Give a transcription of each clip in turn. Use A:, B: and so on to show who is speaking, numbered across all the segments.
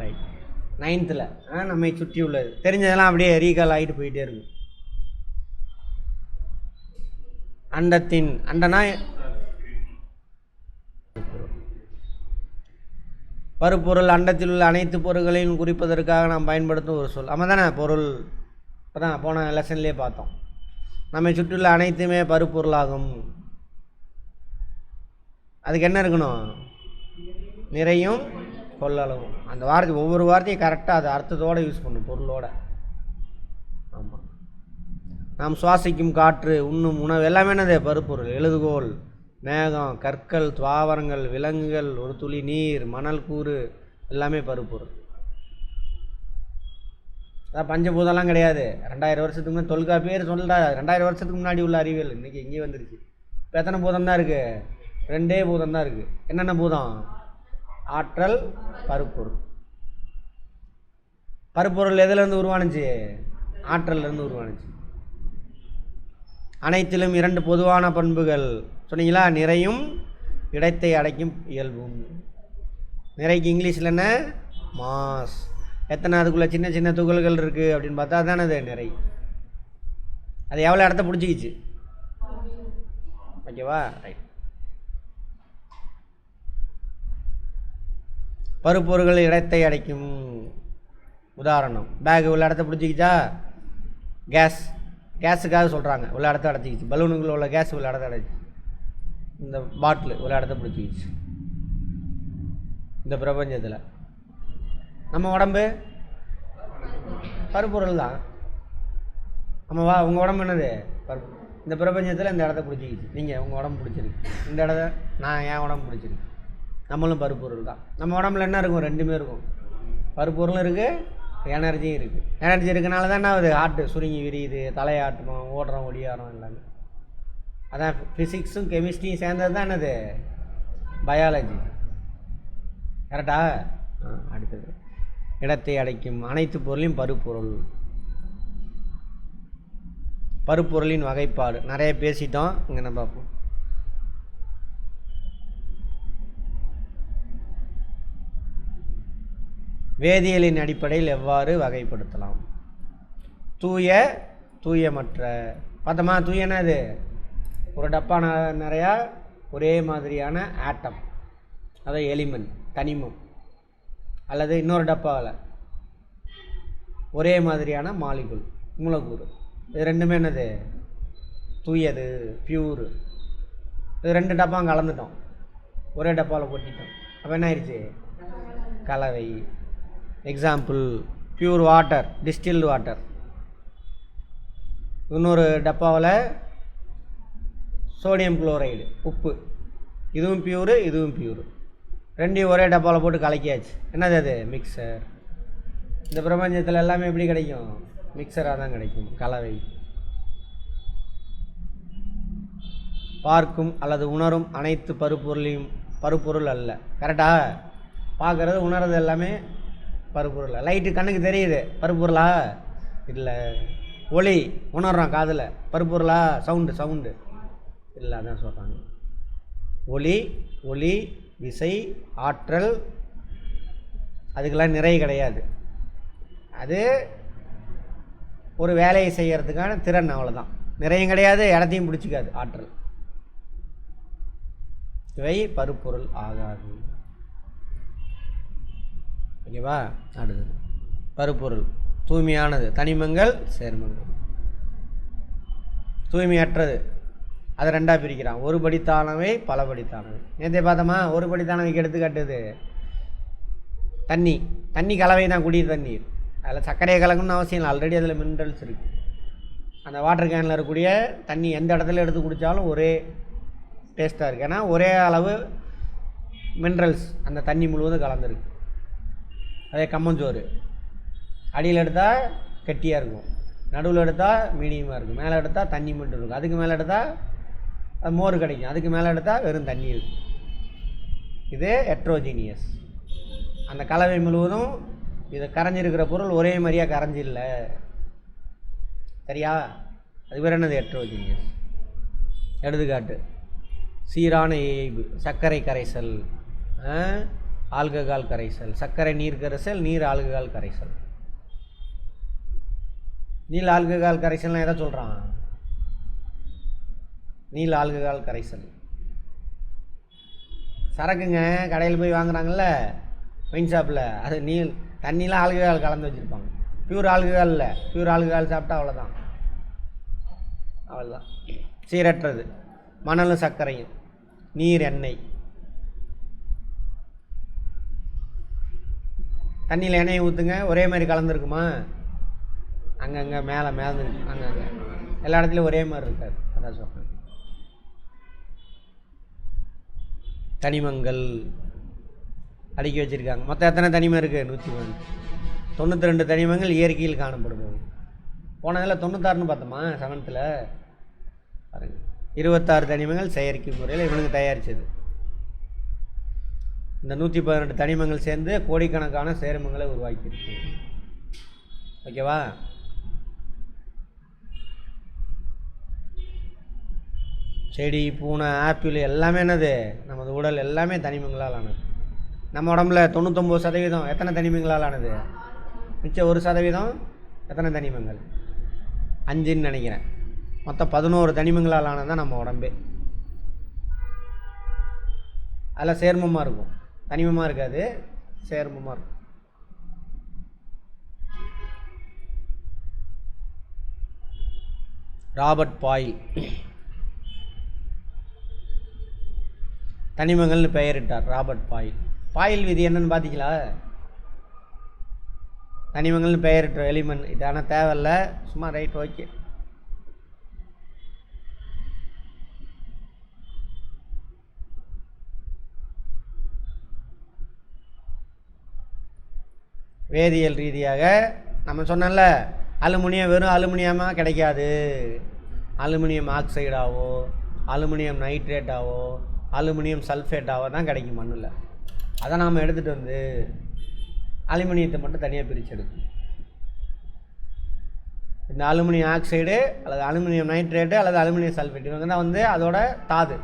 A: Right நைன்த்தில் நம்மை சுற்றி உள்ளது. தெரிஞ்சதெல்லாம் அப்படியே ரீகால் ஆகிட்டு போயிட்டே இருக்கும். அண்டத்தின் அண்டனா? பருப்பொருள் அண்டத்தில் உள்ள அனைத்து பொருள்களையும் குறிப்பதற்காக நாம் பயன்படுத்தும் ஒரு சொல். ஆமாம் தானே பொருள். இப்போ தான் போன லெசன்லேயே பார்த்தோம். நம்மை சுற்றியுள்ள அனைத்துமே பருப்பொருளாகும். அதுக்கு என்ன இருக்கணும்? நிறையும் கொள்ளளவும். அந்த வார்த்தை ஒவ்வொரு வார்த்தையும் கரெக்டாக அது அர்த்தத்தோடு யூஸ் பண்ணும் பொருளோட. ஆமாம் நாம் சுவாசிக்கும் காற்று உண்ணும் உணவு எல்லாமே என்னது? பருப்பொருள் எழுதுகோல் மேகம் கற்கள் துவாவரங்கள் விலங்குகள் ஒரு துளி நீர் மணல் கூறு எல்லாமே பருப்பொருள். அதான் பஞ்சபூதம்லாம் கிடையாது. ரெண்டாயிரம் வருஷத்துக்கு முன்னாடி தொல்காப்பியர் சொல்கிறா ரெண்டாயிரம் வருஷத்துக்கு முன்னாடி உள்ள அறிவியல். இன்றைக்கி இங்கே வந்துருச்சு. இப்போ எத்தனை பூதம் தான் இருக்குது ரெண்டே பூதம் தான் இருக்குது என்னென்ன பூதம்? ஆற்றல் பருப்பொருள். பருப்பொருள் எதுலேருந்து உருவானுச்சு? ஆற்றல்லேருந்து உருவானுச்சு. அனைத்திலும் இரண்டு பொதுவான பண்புகள். சொன்னீங்களா? நிறையும் இடத்தை அடைக்கும் இயல்பும். நிறைக்கு இங்கிலீஷில் என்ன? மாஸ். எத்தனை அதுக்குள்ளே சின்ன சின்ன துகள்கள் இருக்குது அப்படின்னு பார்த்தா தானே அது நிறை. அது எவ்வளோ இடத்த பிடிச்சிக்கிச்சு? ஓகேவா? ரைட் பருப்பொருள்கள் இடத்தை அடைக்கும் உதாரணம். பேக் உள்ள இடத்த பிடிச்சிக்கிச்சா? கேஸ் கேஸுக்காக சொல்கிறாங்க உள்ள இடத்த அடைச்சிக்கிச்சு. பலூனுக்குள்ள உள்ள கேஸ் உள்ள இடத்த அடைச்சி. இந்த பாட்டில் உள்ள இடத்த பிடிச்சிக்கிச்சு. இந்த பிரபஞ்சத்தில். நம்ம உடம்பு? பருப்பொருள் தான். ஆமாவா உங்கள் உடம்பு என்னது? பருப்பு. இந்த பிரபஞ்சத்தில் இந்த இடத்த பிடிச்சிக்கிச்சு. நீங்கள் உங்கள் உடம்பு பிடிச்சிருக்கு. இந்த இடத்த நான் என் உடம்பு பிடிச்சிருக்கு. நம்மளும் பருப்பொருள் தான். நம்ம உடம்புல என்ன இருக்கும்? ரெண்டுமே இருக்கும். பருப்பொருளும் இருக்குது எனர்ஜியும் இருக்குது எனர்ஜி இருக்கனால தான் என்ன ஆகுது? ஆட்டு சுருங்கி விரியுது தலையாட்டணும் ஓடுறோம் ஒடியாரம் எல்லாமே. அதான் ஃபிசிக்ஸும் கெமிஸ்ட்ரியும் சேர்ந்தது தான் என்னது? பயாலஜி கரெக்டா ஆ? அடுத்தது. இடத்தை அடைக்கும் அனைத்து பொருளையும் பருப்பொருள். பருப்பொருளின் வகைப்பாடு. நிறைய பேசிட்டோம். இங்கே நம்ம வேதியியலின் அடிப்படையில் எவ்வாறு வகைப்படுத்தலாம்? தூய தூயமற்ற. பார்த்தோமா தூயனா இது? ஒரு டப்பா ந- நிறையா ஒரே மாதிரியான ஆட்டம். அதாவது எலிமெண்ட் தனிமம். அல்லது இன்னொரு டப்பாவில். ஒரே மாதிரியான மாலிகுல் மூலக்கூறு. இது ரெண்டுமே என்னது? தூயது பியூரு. இது ரெண்டு டப்பா கலந்துட்டோம். ஒரே டப்பாவில் கொட்டிட்டோம். அப்போ என்ன ஆயிடுச்சு கலவை. Example pure water distilled water இன்னொரு டப்பாவில் சோடியம் குளோரைடு உப்பு. இதுவும் பியூரு இதுவும் பியூரு ரெண்டையும் ஒரே டப்பாவில் போட்டு கலக்கியாச்சு. என்னது அது? மிக்சர் இந்த பிரபஞ்சத்தில் எல்லாமே எப்படி கிடைக்கும்? மிக்சராக தான் கிடைக்கும் கலவை. பார்க்கும் அல்லது உணரும் அனைத்து பருப்பொருளையும் பருப்பொருள் அல்ல. கரெக்டாக பார்க்குறது உணர்றது எல்லாமே பருப்பொருள்? லைட்டு கண்ணுக்கு தெரியுது. பருப்பொருளா? இல்லை. ஒளி. உணர்றோம் காதில். பருப்பொருளா? சவுண்டு சவுண்டு இல்லை அதான் சொல்கிறாங்க ஒளி ஒளி விசை ஆற்றல். அதுக்கெல்லாம் நிறை கிடையாது. அது ஒரு வேலையை செய்கிறதுக்கான திறன் அவ்வளோதான் நிறையும் கிடையாது இடத்தையும் பிடிச்சிக்காது. ஆற்றல். இவை பருப்பொருள் ஆகாது. ஓகேவா? அடுத்தது. பருப்பொருள். தூய்மையானது. தனிமங்கள் சேர்மங்கள். தூய்மையற்றது. அதை ரெண்டாக பிரிக்கிறான். ஒரு படித்தானவை பல படித்தானவை நேற்றை பார்த்தோமா? ஒரு படித்தானவைக்கு எடுத்துக்காட்டுது தண்ணி. தண்ணி கலவை தான் குடிய தண்ணீர். அதில் சர்க்கரையை கலக்கணும்னு அவசியம் இல்லை. ஆல்ரெடி அதில் மினரல்ஸ் இருக்குது அந்த வாட்டர் கேனில் இருக்கக்கூடிய தண்ணி எந்த இடத்துல எடுத்து குடித்தாலும் ஒரே டேஸ்ட்டாக இருக்குது ஏன்னா ஒரே அளவு மினரல்ஸ் அந்த தண்ணி முழுவதும் கலந்துருக்கு. அதே கம்மஞ்சோறு அடியில் எடுத்தால் கெட்டியாக இருக்கும். நடுவில் எடுத்தால் மீடியமாக இருக்கும். மேலே எடுத்தால் தண்ணி மட்டும் இருக்கும். அதுக்கு மேலே எடுத்தால் அது மோர் கிடைக்கும். அதுக்கு மேலே எடுத்தால் வெறும் தண்ணி இருக்கும். இது ஹெட்ரோஜீனியஸ் அந்த கலவை முழுவதும் இது கரைஞ்சிருக்கிற பொருள் ஒரே மாதிரியாக கரைஞ்சில்ல. சரியா? அது பேர் என்னது ஹெட்ரோஜீனியஸ் எடுத்துக்காட்டு. சீரான ஏய்வு சர்க்கரை கரைசல். ஆல்ககால் ஆல்கஹால் கரைசல் சர்க்கரை நீர் கரைசல் நீர் ஆல்கஹால் கரைசல். நீல் ஆல்ககால் கரைசல்னால் எதை சொல்கிறான் நீல் ஆல்கஹால் கரைசல். சரக்குங்க கடையில் போய் வாங்குறாங்கல்ல ஒயின் ஷாப்பில் அது நீல் தண்ணியெலாம் ஆல்கஹால் கலந்து வச்சுருப்பாங்க. பியூர் ஆல்கஹால் இல்லை பியூர் ஆல்கஹால் சாப்பிட்டா அவ்வளோதான் அவ்வளோதான் சீரற்றது. மணலும் சர்க்கரையும். நீர் எண்ணெய். தண்ணியில் எண்ணெயை ஊற்றுங்க ஒரே மாதிரி கலந்துருக்குமா? அங்கங்கே மேலே மேலே அங்கங்கே எல்லா இடத்துலையும் ஒரே மாதிரி இருக்காது. அதான் சொல்கிறேன் தனிமங்கள் அடுக்கி வச்சுருக்காங்க. மொத்தம் எத்தனை தனிமம் இருக்குது நூற்றி மூணு தொண்ணூற்றி ரெண்டு தனிமங்கள் இயற்கையில் காணப்படும். போனதில் தொண்ணூத்தாறுன்னு பார்த்தோமா? செவன்த்தில் பாருங்கள் இருபத்தாறு தனிமங்கள் செயற்கை முறையில் இவனுக்கு தயாரித்தது இந்த நூற்றி பதினெட்டு தனிமங்கள் சேர்ந்து கோடிக்கணக்கான சேர்மங்களை உருவாக்கியிருக்கு. ஓகேவா? செடி பூனை ஆப்பிள் எல்லாமே என்னது? நமது உடல் எல்லாமே தனிமங்களால் ஆனது. நம்ம உடம்புல தொண்ணூத்தொம்பது சதவீதம் எத்தனை தனிமங்களால் ஆனது? மிச்சம் ஒரு சதவீதம் எத்தனை தனிமங்கள்? அஞ்சுன்னு நினைக்கிறேன். மொத்தம் பதினோரு தனிமங்களால் ஆனது தான் நம்ம உடம்பே. அதில் சேர்மமாக இருக்கும். தனிமமாக இருக்காது சேர்மமாக இருக்கும். Robert boil. தனிமங்கள்னு பெயரிட்டார் ராபர்ட் பாயில். பாயில் விதி என்னன்னு பார்த்தீங்களா தனிமங்கள்னு பெயரிட்ட எலிமெண்ட் இது ஆனால் தேவையில்ல. சும்மா ரைட் ஓகே வேதியியல் ரீதியாக நம்ம சொன்னோம்ல அலுமினியம் வெறும் அலுமினியமாக கிடைக்காது. அலுமினியம் ஆக்சைடாவோ அலுமினியம் நைட்ரேட்டாவோ அலுமினியம் சல்ஃபேட்டாவோ தான் கிடைக்கும் மண்ணில். அதை நாம் எடுத்துகிட்டு வந்து அலுமினியத்தை மட்டும் தனியாக பிரித்து எடுக்கணும். இந்த அலுமினியம் ஆக்சைடு அல்லது அலுமினியம் நைட்ரேட்டு அல்லது அலுமினியம் சல்ஃபேட் இவங்க தான் வந்து அதோட தாது.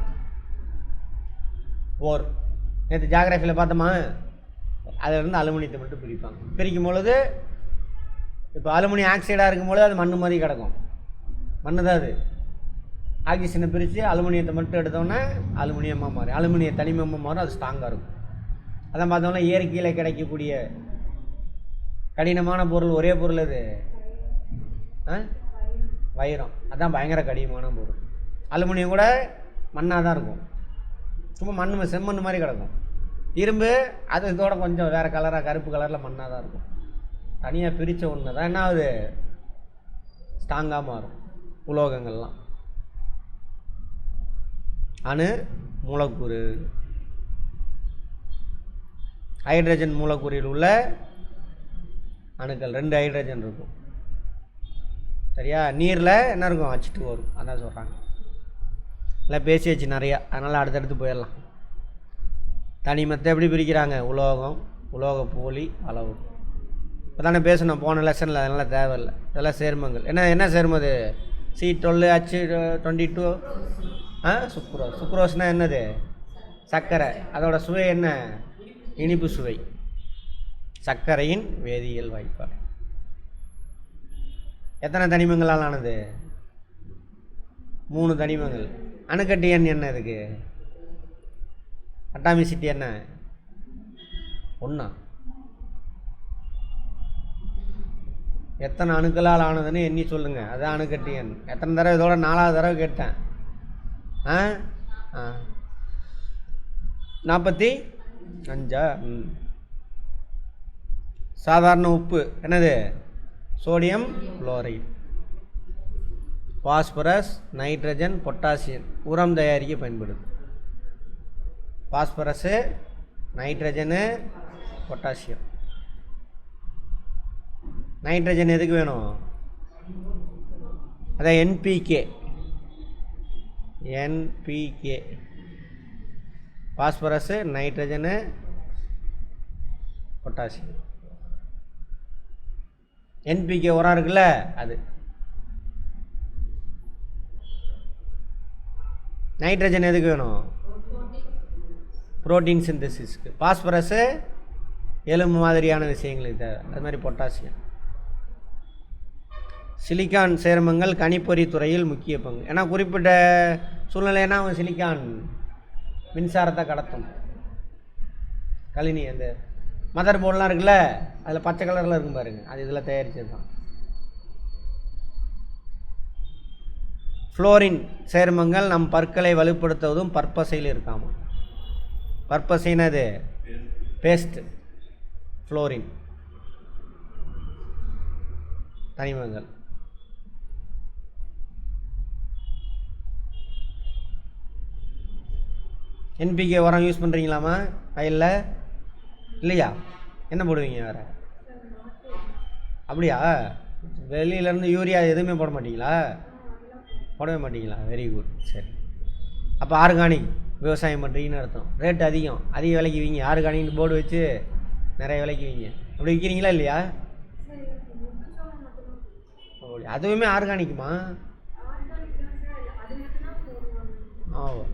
A: ஓர். நேற்று ஜாகிரஃபியில் பார்த்தோமா? அதிலிருந்து அலுமினியத்தை மட்டும் பிரிப்பாங்க. பிரிக்கும் பொழுது இப்போ அலுமினியம் ஆக்சைடாக இருக்கும் பொழுது அது மண் மாதிரி கிடக்கும். மண்ணு தான் அது. ஆக்சிஜனை பிரித்து அலுமினியத்தை மட்டும் எடுத்தோன்னே அலுமினியமாக மாறும். அலுமினிய தனிமமாக மாறும் அது ஸ்ட்ராங்காக இருக்கும். அதான் பார்த்தோம்னா இயற்கையில் கிடைக்கக்கூடிய கடினமான பொருள் ஒரே பொருள் அது ஆ? வைரம். அதான் பயங்கர கடினமான பொருள். அலுமினியம் கூட மண்ணாக தான் இருக்கும். சும்மா மண் செம்மண் மாதிரி கிடக்கும். இரும்பு அது இதோட கொஞ்சம் வேறு கலராக கருப்பு கலரில் மண்ணாக தான் இருக்கும். தனியாக பிரித்த ஒன்று தான். என்ன ஆகுது? ஸ்ட்ராங்காக மாறும். உலோகங்கள்லாம். அணு மூலக்கூறு. ஹைட்ரஜன் மூலக்கூறில் உள்ள அணுக்கள். ரெண்டு ஹைட்ரஜன் இருக்கும். சரியா? நீரில் என்ன இருக்கும்? அச்சுட்டு வரும் அதான் சொல்கிறாங்க இல்லை பேசியாச்சு நிறையா. அதனால் அடுத்தடுத்து போயிடலாம். தனிமத்தை எப்படி பிரிக்கிறாங்க? உலோகம் உலோக போலி அளவு. இப்போ தானே பேசணும். போன லெசனில் அதனால் தேவையில்லை. இதெல்லாம் சேர்மங்கள். என்ன என்ன சேர்மம் அது? C twelve H twenty two ஆ? சுக்ரோஸ் சுக்ரோஸ்னால் என்னது? சர்க்கரை. அதோட சுவை என்ன? இனிப்பு சுவை. சர்க்கரையின் வேதியியல் வாய்ப்பாடு. எத்தனை தனிமங்களால் ஆனது? மூணு தனிமங்கள். அணுக்கட்டி எண் என்ன இதுக்கு? அட்டாமிசிட்டி என்ன? ஒன்றா எத்தனை அணுக்களால் ஆனதுன்னு எண்ணி சொல்லுங்கள் அதான் அணுக்கட்டி எண் எத்தனை தடவை இதோட நாலாவது தடவை கேட்டேன். ஆ? ஆ. நாற்பத்தி அஞ்சா? ம். சாதாரண உப்பு. என்னது? Sodium chloride. Phosphorus nitrogen potassium. உரம் தயாரிக்க பயன்படுது. Phosphorus nitrogen potassium. நைட்ரஜன் எதுக்கு வேணும்? அதான் NPK NPK phosphorus nitrogen potassium. NPK உரம் இருக்குல்ல அது. நைட்ரஜன் எதுக்கு வேணும்? புரோட்டீன் சிந்தசிஸ்க்கு பாஸ்பரஸு எலும்பு மாதிரியான விஷயங்களுக்கு தேவை. அது மாதிரி பொட்டாசியம் சிலிக்கான் சேர்மங்கள் கணிப்பொறி துறையில் முக்கிய பங்கு. ஏன்னா குறிப்பிட்ட சூழ்நிலைனா அவன் சிலிக்கான் மின்சாரத்தை கடத்தும். கழினி அந்த மதர் போர்டெலாம் இருக்குல்ல அதில் பச்சை கலரில் இருக்கும் பாருங்கள் அது இதில் தயாரித்தது தான் ஃப்ளோரின் சேர்மங்கள் நம் பற்களை வலுப்படுத்துவதும் பற்பசையில் இருக்காமா பற்பசைனது பேஸ்ட். ஃப்ளோரின். தனிமங்கள் என்பிகே உரம் யூஸ் பண்ணுறீங்களாமா வயலில் இல்லையா? என்ன போடுவீங்க வேறு? அப்படியா? வெளியிலேருந்து யூரியா எதுவுமே போட மாட்டீங்களா? போடவே மாட்டிங்களா? வெரி குட் சரி. அப்போ ஆர்கானிக் விவசாயம் பண்ணுறீங்கன்னு அர்த்தம். ரேட் அதிகம். அதிக விலைக்கு வீங்க ஆர்கானிக் போர்டு வச்சு நிறைய விலைக்கு வீங்க அப்படி விற்கிறீங்களா இல்லையா? அதுவுமே ஆர்கானிக்குமா? ஓ.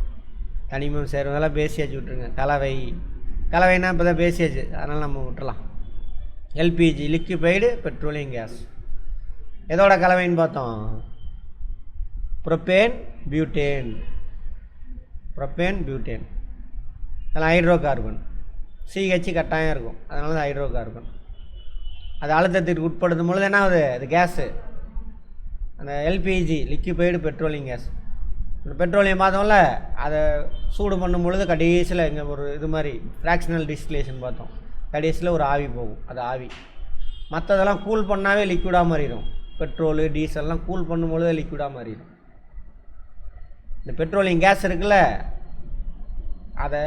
A: தனிமம் சேர்வதெல்லாம் பேசியாச்சு விட்ருங்க கலவை. கலவைனா இப்போ தான் பேசியாச்சு. அதனால் நம்ம விட்டுறலாம். எல்பிஜி லிக்விஃபைடு பெட்ரோலியம் கேஸ் எதோட கலவைன்னு பார்த்தோம்? ப்ரொப்பேன் பியூட்டேன் ப்ரொப்பேன் பியூட்டேன் அதெல்லாம் ஹைட்ரோ கார்பன் சிஹெச் கட்டாயம் இருக்கும். அதனால தான் ஹைட்ரோ கார்பன் அது அழுத்தத்திற்கு உட்படுத்தும் பொழுது என்ன ஆகுது? அது கேஸு அந்த எல்பிஜி லிக்யூபைடு பெட்ரோலியம் கேஸ் இந்த பெட்ரோலியம் பார்த்தோம்ல அதை சூடு பண்ணும் பொழுது கடைசியில் இங்கே ஒரு இது மாதிரி ஃப்ராக்ஷனல் டிஸ்டிலேஷன் பார்த்தோம். கடைசியில் ஒரு ஆவி போகும். அது ஆவி. மற்றதெல்லாம் கூல் பண்ணாவே லிக்விடாக மாறிடும். பெட்ரோலு டீசல்லாம் கூல் பண்ணும் பொழுது லிக்விடாக மாறிடும். இந்த பெட்ரோலியம் கேஸ் இருக்குல்ல அதை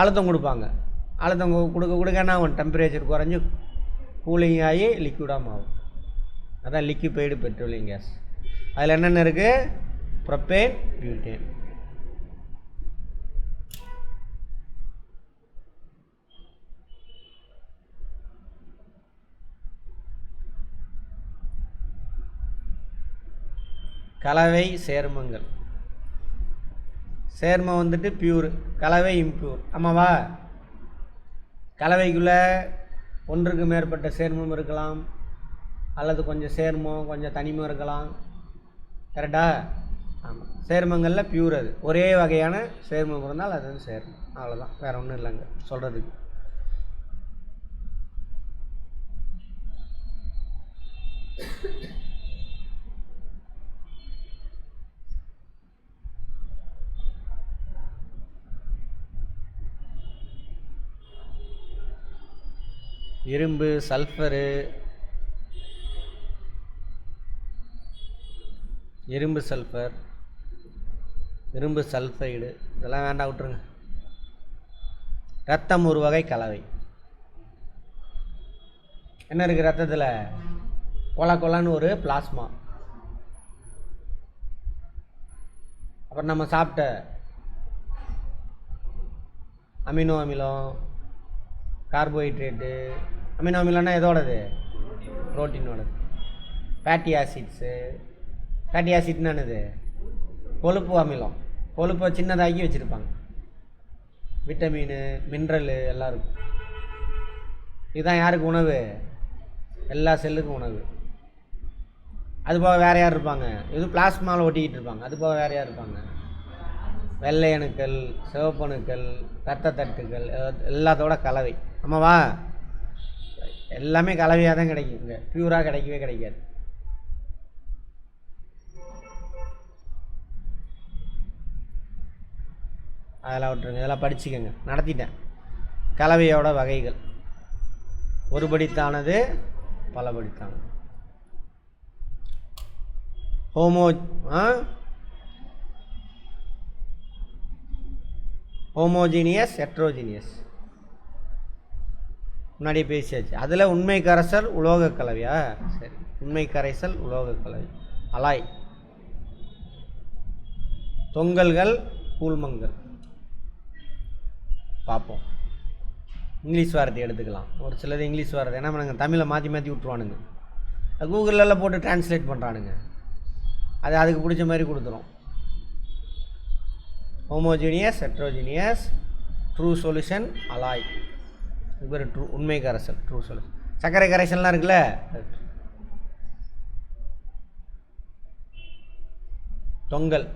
A: அழுத்தம் கொடுப்பாங்க. அழுத்தம் கொடுக்க கொடுக்க என்ன ஆகும்? டெம்பரேச்சர் குறைஞ்சி கூலிங் ஆகி லிக்விடாக மாறும். அதான் லிக்விஃபைடு பெட்ரோலியம் கேஸ் அதில் என்னென்ன இருக்குது ப்ரொப்பேன் பியூட்டேன் கலவை சேர்மங்கள். சேர்மம் வந்துட்டு பியூர் கலவை இம்பியூர் ஆமாவா? கலவைக்குள்ளே ஒன்றுக்கு மேற்பட்ட சேர்மம் இருக்கலாம். அல்லது கொஞ்சம் சேர்மம் கொஞ்சம் தனிமம் இருக்கலாம். கரெக்டா ஆமாம் சேர்மங்களில் பியூர் அது. ஒரே வகையான சேர்மம் இருந்தால் அது வந்து சேர்மம். அவ்வளோதான் வேறு ஒன்றும் இல்லைங்க. சொல்கிறதுக்கு இரும்பு சல்ஃபரு இரும்பு சல்ஃபர் இரும்பு சல்ஃபைடு இதெல்லாம் வேண்டாம் விட்ருங்க ரத்தம் ஒரு வகை கலவை. என்ன இருக்குது ரத்தத்தில்? கொல கொலன்னு ஒரு பிளாஸ்மா. அப்புறம் நம்ம சாப்பிட்ட அமினோ அமிலம் கார்போஹைட்ரேட்டு அமினோ அமிலம்னா எதோடது? புரோட்டீனோடது. ஃபேட்டி ஆசிட்ஸு ஃபேட்டி ஆசிட்னா என்னது? கொழுப்பு அமிலம். கொழுப்பை சின்னதாகி வச்சுருப்பாங்க. விட்டமினு மினரலு எல்லாம் இருக்கும். இதுதான் யாருக்கு உணவு? எல்லா செல்லுக்கும் உணவு. அது போக வேறு யார் இருப்பாங்க? இது பிளாஸ்மாவில் ஒட்டிக்கிட்டு இருப்பாங்க. அது போக வேறு யார் இருப்பாங்க? வெள்ளை அணுக்கள் சிவப்பணுக்கள் இரத்த ரத்த எல்லாத்தோட கலவை. ஆமாவா எல்லாமே கலவையாக தான் கிடைக்கும் இங்கே பியூராக கிடைக்கவே கிடைக்காது. அதெல்லாம் விட்டுருங்க. இதெல்லாம் படிச்சுக்கோங்க. நடத்திட்டேன். கலவையோட வகைகள். ஒருபடித்தானது பலபடித்தானது. ஹோமோ ஆ? Homogeneous heterogeneous. முன்னாடியே பேசியாச்சு. அதில் உண்மை கரைசல் உலோக கலவையா சரி. உண்மை கரைசல் உலோக கலவை அலாய். தொங்கல்கள் கூழ்மங்கள். பார்ப்போம் இங்கிலீஷ் வார்த்தை எடுத்துக்கலாம். ஒரு சிலது இங்கிலீஷ் வார்த்தை. என்ன பண்ணுங்க? தமிழை மாற்றி மாற்றி விட்ருவானுங்க அது கூகுளில் போட்டு டிரான்ஸ்லேட் பண்ணுறானுங்க அது அதுக்கு பிடிச்ச மாதிரி கொடுத்துரும். Homogeneous heterogeneous true solution alloy. இது ட்ரூ உண்மை கரைசல் ட்ரூ சொல்யூஷன் சர்க்கரை கரைசல்லாம் இருக்குல்ல? தொங்கல்.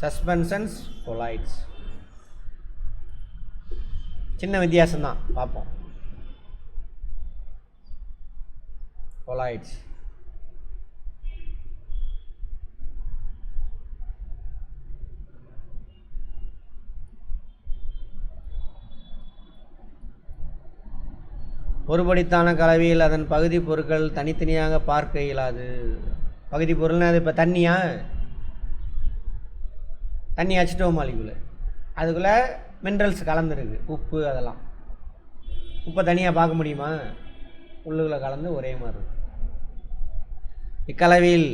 A: Suspensions colloids. சின்ன வித்தியாசம்தான் பார்ப்போம். கொலாய்ட்ஸ். ஒருபடித்தான கலவையில் அதன் பகுதி பொருட்கள் தனித்தனியாக பார்க்க இயலாது. பகுதி பொருள்னா அது இப்போ தண்ணியா? தண்ணி அச்சிட்டோ மாலிக்குள்ள அதுக்குள்ளே மினரல்ஸ் கலந்துருக்கு. உப்பு அதெல்லாம். உப்பை தனியாக பார்க்க முடியுமா? உள்ளுக்குள்ளே கலந்து ஒரே மாதிரி இருக்கும். இக்கலவையில்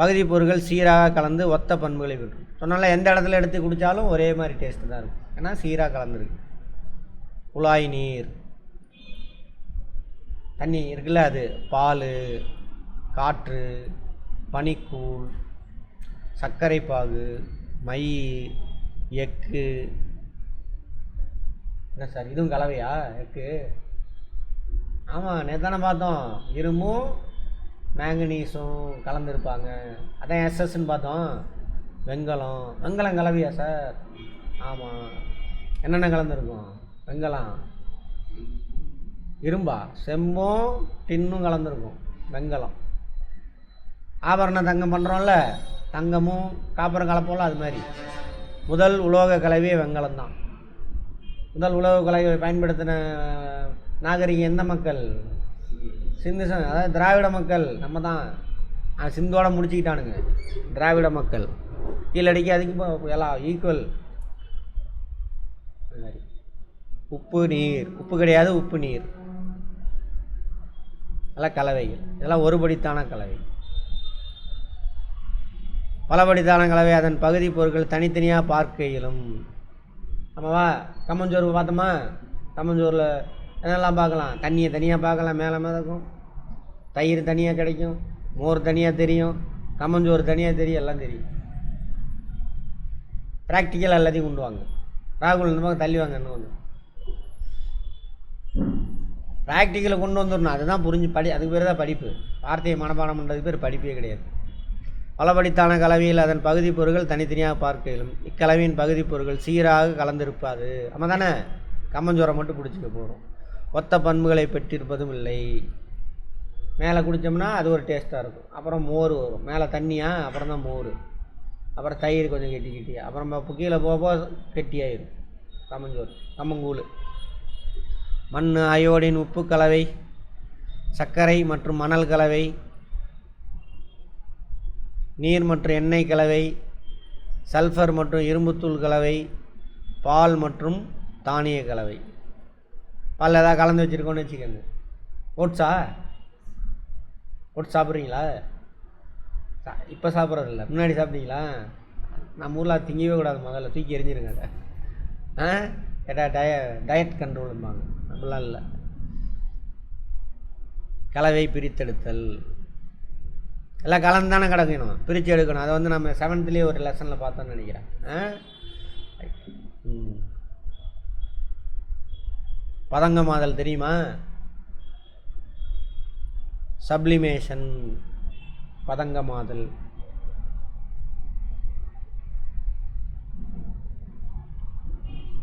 A: பகுதி பொருட்கள் சீராக கலந்து ஒத்த பண்புகளை பெற்றும் சொன்னால எந்த இடத்துல எடுத்து குடித்தாலும் ஒரே மாதிரி டேஸ்ட்டு தான் இருக்கும். ஏன்னா சீராக கலந்துருக்கு. குழாய் நீர் தண்ணி இருக்குல்ல அது? பால் காற்று பனிக்கூழ் சர்க்கரை பாகு மை எக்கு. என்ன சார் இதுவும் கலவையா? எக்கு? ஆமாம் நேற்று தானே பார்த்தோம். இரும்பும் மேங்கனீஸும் கலந்துருப்பாங்க. அதான் எஸ்எஸ்ன்னு பார்த்தோம். வெங்கலம். வெங்கலம் கலவையா சார்? ஆமாம் என்னென்ன கலந்துருக்கும்? வெங்கலம். இரும்பா செம்பும் டின்னும் கலந்துருக்கும் வெங்கலம். ஆபரண தங்கம் பண்ணுறோம்ல தங்கமும் காப்பரம் கலப்போம்ல அது மாதிரி. முதல் உலோக கலவையே வெங்கலம் தான். முதல் உலோக கலவையை பயன்படுத்தின நாகரிகம் எந்த மக்கள்? சிந்து அதாவது திராவிட மக்கள். நம்ம தான். ஆ, சிந்தோட முடிச்சுக்கிட்டானுங்க. திராவிட மக்கள். கீழடிக்கு அதுக்கு எல்லாம் ஈக்குவல் அது மாதிரி. உப்பு நீர். உப்பு கிடையாது உப்பு நீர். அதெல்லாம் கலவைகள். இதெல்லாம் ஒருபடித்தான கலவை. பலபடித்தான கலவை. அதன் பகுதி பொருட்கள் தனித்தனியாக பார்க்க இயலும் ஆமாவா? கம்மஞ்சோறு பார்த்தோமா? கம்மஞ்சோறில் என்னெல்லாம் பார்க்கலாம்? தண்ணியை தனியாக பார்க்கலாம். மேலே மிதக்கும் தயிர் தனியாக கிடைக்கும். மோர் தனியாக தெரியும். கம்மஞ்சோறு தனியாக தெரியும். எல்லாம் தெரியும். ப்ராக்டிக்கல் எல்லாத்தையும் கொண்டு வாங்க. ராகுல் இந்த பக்கம் தள்ளி வாங்க. இன்னும் கொஞ்சம். ப்ராக்டிக்கலை கொண்டு வந்துடணும். அதுதான் புரிஞ்சு படி அதுக்கு பேர் தான் படிப்பு. வார்த்தையை மனப்பாடம் பண்ணுறதுக்கு பேர் படிப்பே கிடையாது. பலபடித்தான கலவையில் அதன் பகுதி பொருட்கள் தனித்தனியாக பார்க்க இயலும் இக்கலவையின் பகுதி பொருட்கள் சீராக கலந்திருப்பாது. நம்ம தானே கம்மஞ்சோரம் மட்டும் பிடிச்சிக்க போகிறோம் ஒத்த பண்புகளை பெற்றிருப்பதும் இல்லை. மேலே குடித்தோம்னா அது ஒரு டேஸ்ட்டாக இருக்கும். அப்புறம் மோர் வரும். மேலே தண்ணியாக அப்புறம் தான் மோர். அப்புறம் தயிர் கொஞ்சம் கெட்டி கெட்டி அப்புறம் ப- கீழே போக போக கெட்டியாயிரும். கம்மஞ்சோறு கம்மங்கூழ். மண் அயோடின் உப்பு கலவை சர்க்கரை மற்றும் மணல் கலவை நீர் மற்றும் எண்ணெய் கலவை சல்ஃபர் மற்றும் இரும்புத்தூள் கலவை பால் மற்றும் தானிய கலவை. பால் ஏதாவது கலந்து வச்சுருக்கோன்னு வச்சுக்கோங்க. ஓட்ஸா? ஓட்ஸ் சாப்பிட்றீங்களா? இப்போ சாப்பிட்றதில்ல. முன்னாடி சாப்பிட்டீங்களா? நம்ம ஊரில் திங்கவே கூடாது முதல்ல. தூக்கி எறிஞ்சிருங்க அதை. ஆ? கேட்டால் டய டயட் கண்ட்ரோலும்பாங்க நம்மளாம் இல்லை. கலவை பிரித்தெடுத்தல். எல்லாம் கலந்து தானே கிடக்கணும். பிரித்து எடுக்கணும். அதை வந்து நம்ம செவன்த்லேயே ஒரு லெசனில் பார்த்தோம்னு நினைக்கிறேன். ஆ? ம். பதங்கமாதல் தெரியுமா? சப்ளிமேஷன் பதங்கமாதல்.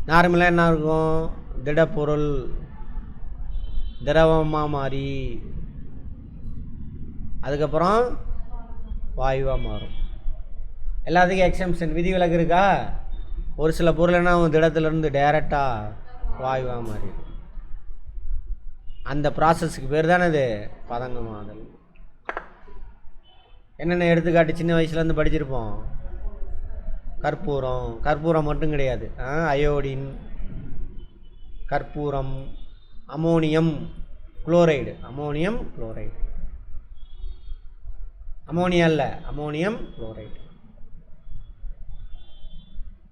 A: நார்மலாக என்ன இருக்கும்? திடப்பொருள் திரவமாக மாறி அதுக்கப்புறம் வாயுவாக மாறும். எல்லாத்துக்கும் எக்ஸம்ஷன் விதிவிலக்கு இருக்கா? ஒரு சில பொருள் என்ன திடத்துலேருந்து டைரெக்டாக வாயுவாக மாறிடும். அந்த ப்ராசஸ்க்கு பேர் தானே இது? பதங்கமாதல். என்னென்ன எடுத்துக்காட்டு? சின்ன வயசுலேருந்து படிச்சிருப்போம். கற்பூரம். கற்பூரம் மட்டும் கிடையாது. ஆ, அயோடின் கற்பூரம் ammonium chloride. Ammonium chloride. Ammonia இல்லை அமோனியம் குளோரைடு.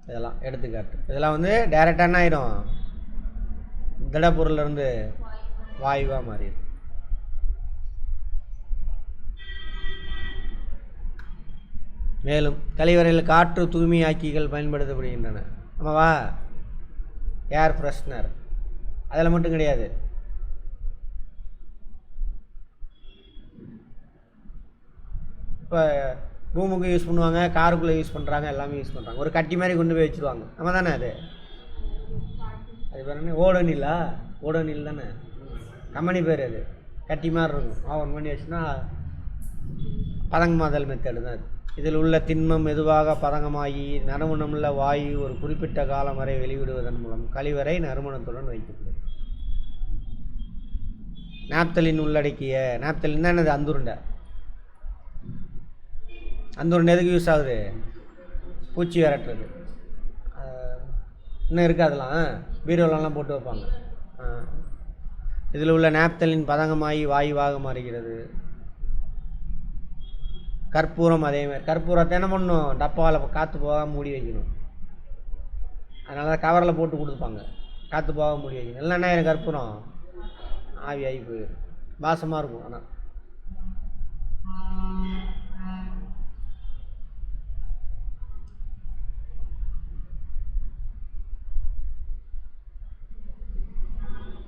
A: இதெல்லாம் எடுத்துக்காட்டு. இதெல்லாம் வந்து டைரெக்டாக என்ன ஆயிரும்? திடப்பொருள்லேருந்து வாயுவாக மாறிடும். மேலும் கழிவறையில் காற்று தூய்மையாக்கிகள் பயன்படுத்தப்படுகின்றன. ஆமாவா? Air freshener. அதில் மட்டும் கிடையாது. இப்போ ரூமுக்கு யூஸ் பண்ணுவாங்க காருக்குள்ளே யூஸ் பண்ணுறாங்க எல்லாமே யூஸ் பண்ணுறாங்க ஒரு கட்டி மாதிரி கொண்டு போய் வச்சுருவாங்க. நம்ம தானே அது? அது பேர் என்ன? ஓடோனில்லா ஓடோனில் தானே? கம்பெனி பேர் அது. கட்டி மாதிரி இருக்கும். ஆன் பண்ணி வச்சுன்னா பதங்கமாதல் மெத்தடு தான் அது. இதில் உள்ள திண்மம் மெதுவாக பதங்கமாகி நறுமணமுள்ள வாயு ஒரு குறிப்பிட்ட காலம் வரை வெளிவிடுவதன் மூலம் கழிவறை நறுமணத்துடன் வைக்கப்படும். நாப்தலின் உள்ளடக்கிய நாப்தலின் தான் என்னது? அந்துருண்டை. அந்துருண்டை எதுக்கு யூஸ் ஆகுது? பூச்சி விரட்டுறது. இன்னும் இருக்குது அதெல்லாம்? பீரோலெலாம் போட்டு வைப்பாங்க. இதில் உள்ள நாப்தலின் பதங்கமாகி வாயுவாக மாறுகிறது. கற்பூரம் அதேமாதிரி கற்பூரத்தை என்ன பண்ணணும் டப்பாவில் காற்று போகாம மூடி வைக்கணும். அதனால தான் கவரில் போட்டு கொடுத்துப்பாங்க காற்று போகாம மூடி வைக்கணும். இல்லைன்னா என்ன கற்பூரம் ஆவி ஆகி போயிடும். வாசமாக இருக்கும் ஆனால்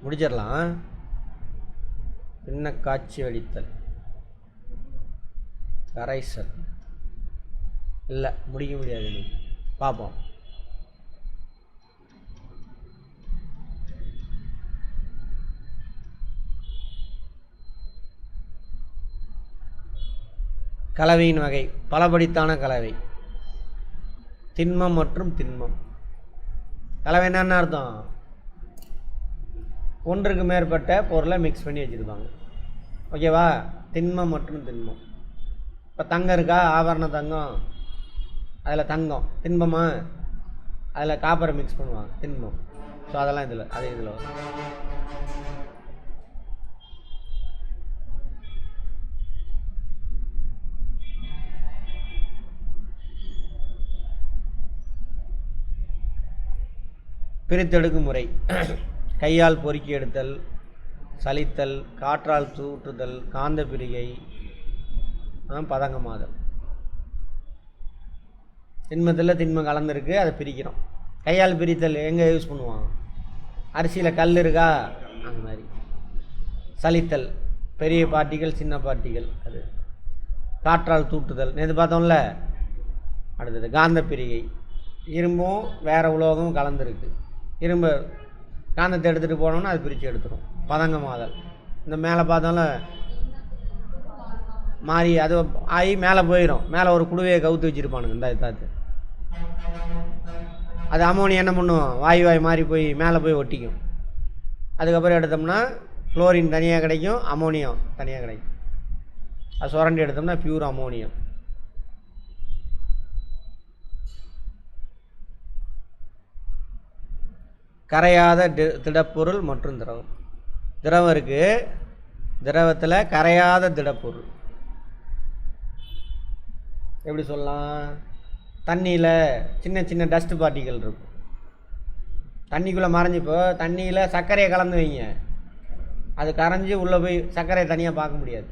A: முடிச்சிடலாம். பின்ன காட்சி வடித்தல். கரைசல் இல்லை முடிக்க முடியாது நீ. பார்ப்போம் கலவையின் வகை பலபடித்தான கலவை. திண்மம் மற்றும் திண்மம். கலவை என்னென்ன அர்த்தம்? ஒன்றுக்கு மேற்பட்ட பொருளை மிக்ஸ் பண்ணி வச்சுருப்பாங்க. ஓகேவா திண்மம் மற்றும் திண்மம். இப்போ தங்கம் இருக்கா? ஆபரண தங்கம். அதில் தங்கம். தின்பமா அதில் காப்பரை மிக்ஸ் பண்ணுவாங்க. தின்பம் ஸோ அதெல்லாம் இதில் அது இதில் வரும். பிரித்தெடுக்கும் முறை கையால் பொறுக்கி எடுத்தல் சலித்தல் காற்றால் தூற்றுதல் காந்த பிரிகை பதங்க பதங்கமாதல் திண்மத்தில் திண்மம் கலந்துருக்கு அதை பிரிக்கிறோம். கையால் பிரித்தல் எங்கே யூஸ் பண்ணுவான்? அரிசியில் கல் இருக்கா? அந்த மாதிரி. சலித்தல் பெரிய பார்ட்டிகள் சின்ன பார்ட்டிகள் அது. காற்றால் தூட்டுதல். நேற்று பார்த்தோம்ல? அடுத்தது காந்த பிரிகை இரும்பும் வேறு உலோகமும் கலந்துருக்கு. இரும்பு காந்தத்தை எடுத்துகிட்டு போனோம்னா அது பிரித்து எடுத்துரும். பதங்கமாதல் இந்த மேலே பார்த்தோம்ல? மாறி அது ஆகி மேலே போயிடும் மேலே ஒரு குடுவையை கவுத்து வச்சுருப்பானுங்க இந்த தாத்து அது அமோனியம் என்ன பண்ணும்? வாயு வாய் மாறி போய் மேலே போய் ஒட்டிக்கும். அதுக்கப்புறம் எடுத்தோம்னா குளோரின் தனியாக கிடைக்கும் அமோனியம் தனியாக கிடைக்கும். அது சுரண்டி எடுத்தோம்னா பியூர் அமோனியம் கரையாத தி- திடப்பொருள் மற்றும் திரவம். திரவம் இருக்குது திரவத்தில் கரையாத திடப்பொருள். எப்படி சொல்லலாம்? தண்ணியில் சின்ன சின்ன டஸ்ட் பார்ட்டிகள் இருக்கும். தண்ணிக்குள்ளே மறைஞ்சிப்போ தண்ணியில் சர்க்கரையை கலந்து வைங்க. அது கரைஞ்சி உள்ளே போய் சர்க்கரையை தனியாக பார்க்க முடியாது.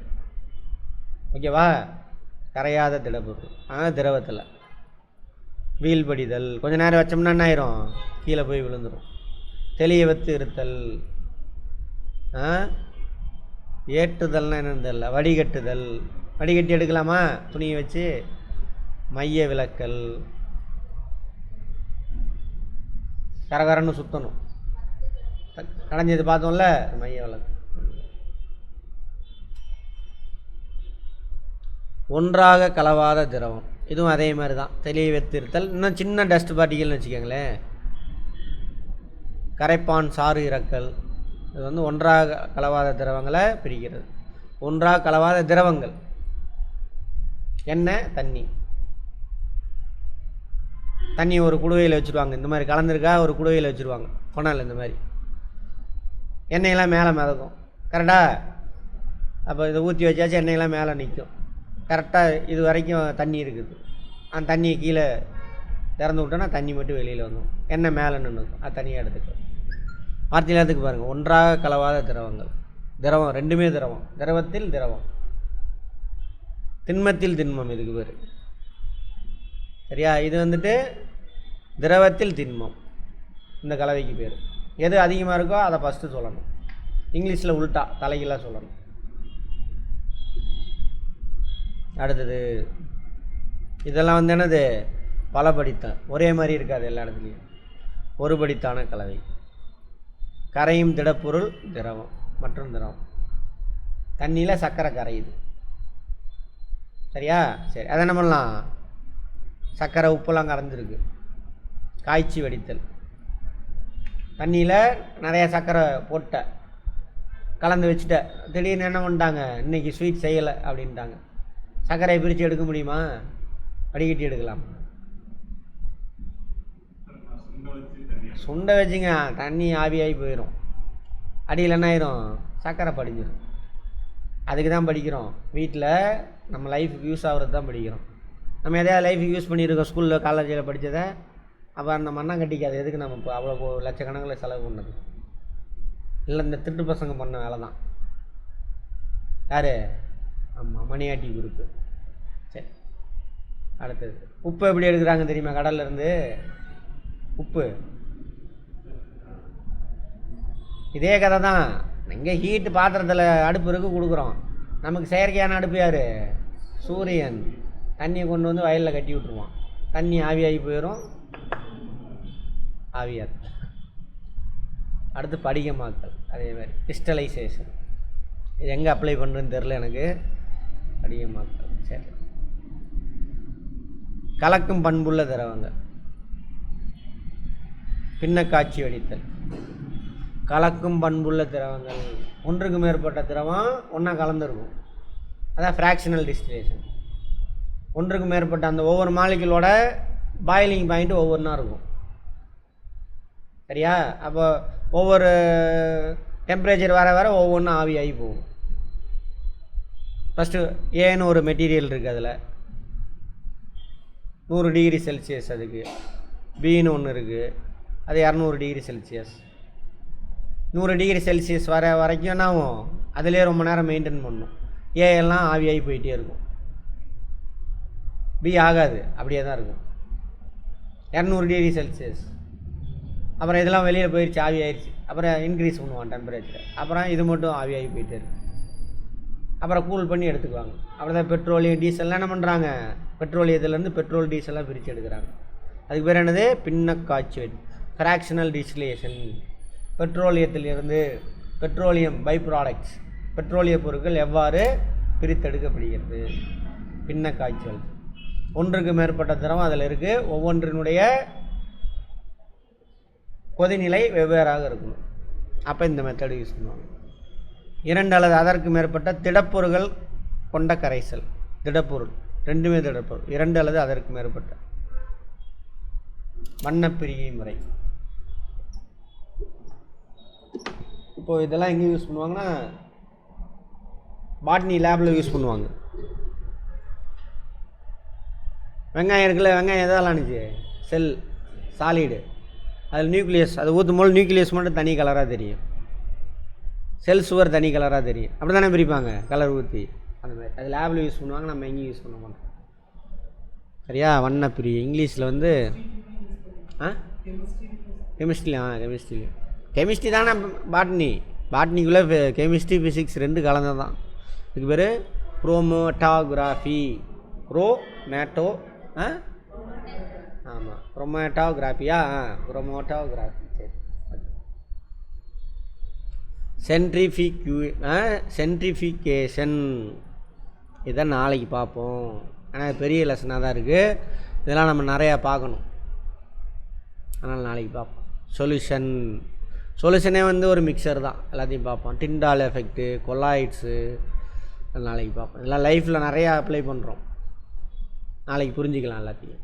A: ஓகேவா கரையாத திடப்பொருள் ஆனால் திரவத்தில். வீல் படிதல். கொஞ்ச நேரம் வச்சோம்னா என்ன ஆயிரும்? கீழே போய் விழுந்துடும் தெளிய வைத்து இருத்தல். ஆ? ஏற்றுதல்னா என்னன்னு தெரியல. வடிகட்டுதல். வடிகட்டி எடுக்கலாமா? துணியை வச்சு? மைய விளக்கல் கரகரன்னு சுற்றணும் கடைஞ்சது பார்த்தோம்ல மைய விளக்கு ஒன்றாக கலவாத திரவம். இதுவும் அதே மாதிரி தான். தெளிய வைத்திருத்தல். இன்னும் சின்ன டஸ்ட் பார்ட்டிகள்னு வச்சுக்கோங்களேன். கரைப்பான் சாறு இறக்கல். இது வந்து ஒன்றாக கலவாத திரவங்களை பிரிக்கிறது. ஒன்றாக கலவாத திரவங்கள். எண்ணெய் தண்ணி. தண்ணி ஒரு குடுவையில் வச்சுருவாங்க. இந்த மாதிரி கலந்துருக்கா ஒரு குடுவையில் வச்சுருவாங்க. கொணால் இந்த மாதிரி. எண்ணெயெல்லாம் மேலே மிதக்கும். கரெக்டாக அப்போ இதை ஊற்றி வச்சாச்சு எண்ணெயெல்லாம் மேலே நிற்கும் கரெக்டாக இது வரைக்கும் தண்ணி இருக்குது. அந்த தண்ணியை கீழே திறந்து விட்டோன்னா தண்ணி மட்டும் வெளியில் வந்துடும் எண்ணெய் மேலே நின்று அது தனியாக எடுத்துக்கும் வார்த்தையில் எல்லாத்துக்கு பாருங்கள் ஒன்றாக கலவாத திரவங்கள். திரவம் ரெண்டுமே திரவம். திரவத்தில் திரவம். திண்மத்தில் திண்மம் இதுக்கு பேர். சரியா? இது வந்துட்டு திரவத்தில் திண்மம். இந்த கலவைக்கு பேர். எது அதிகமாக இருக்கோ அதை ஃபஸ்ட்டு சொல்லணும். இங்கிலீஷில் உல்ட்டா தலைகளாக சொல்லணும். அடுத்தது இதெல்லாம் வந்து என்னது? பல படித்தான் ஒரே மாதிரி இருக்காது எல்லா இடத்துலையும். ஒரு படித்தான கலவை. கரையும் திடப்பொருள் திரவம். மற்றும் திரவம். தண்ணியில் சர்க்கரை கரையுது. சரியா? சரி அதை என்ன பண்ணலாம்? சர்க்கரை உப்பெல்லாம் கரைஞ்சிருக்கு. காய்ச்சி வடித்தல். தண்ணியில் நிறைய சர்க்கரை போட்ட கலந்து வச்சுட்ட. திடீர்னு என்ன பண்ணிட்டாங்க? இன்றைக்கி ஸ்வீட் செய்யலை அப்படின்ட்டாங்க. சர்க்கரையை பிரித்து எடுக்க முடியுமா? வடிகட்டி எடுக்கலாம். சுண்டை வச்சுங்க. தண்ணி ஆவியாகி போயிடும் அடியில் என்ன ஆயிரும்? சர்க்கரை படிஞ்சிடும் அதுக்கு தான் படிக்கிறோம். வீட்டில் நம்ம லைஃபுக்கு யூஸ் ஆகிறது தான் படிக்கிறோம். நம்ம எதையாவது லைஃப் யூஸ் பண்ணியிருக்கோம்? ஸ்கூலில் காலேஜில் படித்ததை அப்போ அந்த மண்ணம் கட்டிக்காது. எதுக்கு நம்ம இப்போ அவ்வளோ லட்சக்கணக்கில் செலவு பண்ணது? இல்லை இந்த திட்டு பசங்க பண்ண வேலை தான். யார்? ஆமாம் மணியாட்டி குரூப்பு சரி. அடுத்தது. உப்பு எப்படி எடுக்கிறாங்க தெரியுமா கடல்லேருந்து உப்பு. இதே கதை தான். இங்கே ஹீட்டு பாத்திரத்தில் அடுப்பு இருக்கு கொடுக்குறோம். நமக்கு செயற்கையான அடுப்பு யார்? சூரியன். தண்ணியை கொண்டு வந்து வயலில் கட்டி விட்ருவான் தண்ணி ஆவியாகி போயிடும் ஆவியாக அடுத்து படிகமாக்கல் அதே மாதிரி கிறிஸ்டலைசேஷன் இது எங்கே அப்ளை பண்ணுறதுன்னு தெரில எனக்கு. படிகமாக்கல் சரி. கலக்கும் பண்புள்ள திரவங்கள் பின்னக்காட்சி வடித்தல். கலக்கும் பண்புள்ள திரவங்கள். ஒன்றுக்கு மேற்பட்ட திரவம் ஒன்றா கலந்துருக்கும். அதான் ஃப்ராக்ஷனல் டிஸ்டிலேஷன் ஒன்றுக்கு மேற்பட்ட அந்த ஒவ்வொரு மாலிகளோட பாயிலிங் பாயிண்ட் ஒவ்வொன்றா இருக்கும். சரியா? அப்போ ஒவ்வொரு டெம்பரேச்சர் வர வர ஒவ்வொன்றும் ஆவி ஆகி போகும். ஃபஸ்ட்டு ஏன்னு ஒரு மெட்டீரியல் இருக்குது அதில். நூறு டிகிரி செல்சியஸ் அதுக்கு. பின்னு ஒன்று இருக்குது அது இரநூறு டிகிரி செல்சியஸ் நூறு டிகிரி செல்சியஸ் வர வரைக்கும் என்ன அதிலே ரொம்ப நேரம் மெயின்டைன் பண்ணும். ஏ எல்லாம் ஆவியாகி போயிட்டே இருக்கும். பி ஆகாது. அப்படியே தான் இருக்கும். இரநூறு டிகிரி செல்சியஸ். அப்புறம் இதெல்லாம் வெளியில் போயிடுச்சு ஆவி ஆயிடுச்சு அப்புறம் இன்க்ரீஸ் பண்ணுவான் டெம்பரேச்சர் அப்புறம் இது மட்டும் ஆவியாகி போயிட்டே இருக்கு அப்புறம் கூல் பண்ணி எடுத்துக்குவாங்க. அப்புறம் தான் பெட்ரோலியம் டீசல்லாம் என்ன பண்ணுறாங்க பெட்ரோலியத்துலேருந்து பெட்ரோல் டீசல்லாம் பிரித்து எடுக்கிறாங்க. அதுக்கு பேர் என்னது? பின்னக்காய்ச்சி ஃப்ராக்ஷனல் டிஸ்டிலேஷன் பெட்ரோலியத்திலிருந்து பெட்ரோலியம் பை ப்ராடக்ட்ஸ் பெட்ரோலிய பொருட்கள் எவ்வாறு பிரித்தெடுக்கப்படுகிறது? பின்ன காய்ச்சல் ஒன்றுக்கு மேற்பட்ட திரவம் அதில் இருக்குது ஒவ்வொன்றினுடைய கொதிநிலை வெவ்வேறாக இருக்கணும். அப்போ இந்த மெத்தடு யூஸ் பண்ணுவாங்க. இரண்டு அல்லது அதற்கு மேற்பட்ட திடப்பொருள்கள் கொண்ட கரைசல். திடப்பொருள். ரெண்டுமே திடப்பொருள். இரண்டு அல்லது அதற்கு மேற்பட்ட. வண்ணப்பிரிகை முறை. இப்போது இதெல்லாம் எங்கே யூஸ் பண்ணுவாங்கன்னா பாட்னி லேபில் யூஸ் பண்ணுவாங்க. வெங்காயம் இருக்குல்ல வெங்காயம் எதால் ஆணுச்சு செல் சாலிடு அதில் நியூக்ளியஸ் அது ஊற்றும் போது நியூக்ளியஸ் மட்டும் தனி கலராக தெரியும். செல் சுவர் தனி கலராக தெரியும். அப்படி தானே பிரிப்பாங்க? கலர் ஊற்றி அந்த மாதிரி. அது லேபில் யூஸ் பண்ணுவாங்க நம்ம எங்கேயும் யூஸ் பண்ண மாட்டோம். சரியா? வண்ணப்பிரி இங்கிலீஷில் வந்து ஆ? கெமிஸ்ட்ரி ஆ கெமிஸ்ட்ரி கெமிஸ்ட்ரி தானே பாட்னி பாட்னிக்குள்ளே கெமிஸ்ட்ரி ஃபிசிக்ஸ் ரெண்டு கலந்தது தான் இதுக்கு பேர் குரோமோட்டாகிராஃபி ப்ரோ மேட்டோ ஆ? ஆமாம் ப்ரொமேட்டோகிராஃபியா ஆ ப்ரொமோட்டோகிராஃபி சரி. சென்ட்ரிஃபிக்யூ ஆ சென்ட்ரிஃபிகேஷன் இதை நாளைக்கு பார்ப்போம். ஆனால் பெரிய லெசனாக தான் இருக்குது இதெல்லாம் நம்ம நிறையா பார்க்கணும். அதனால் நாளைக்கு பார்ப்போம். சொல்யூஷன் சொல்யூஷனே வந்து ஒரு மிக்சர் தான். எல்லாத்தையும் பார்ப்போம். டிண்டால் எஃபெக்ட்டு கொலாய்ட்ஸு நாளைக்கு பார்ப்போம். இதெல்லாம் லைஃப்பில் நிறையா அப்ளை பண்ணுறோம் நாளைக்கு புரிஞ்சுக்கலாம் எல்லாத்தையும்.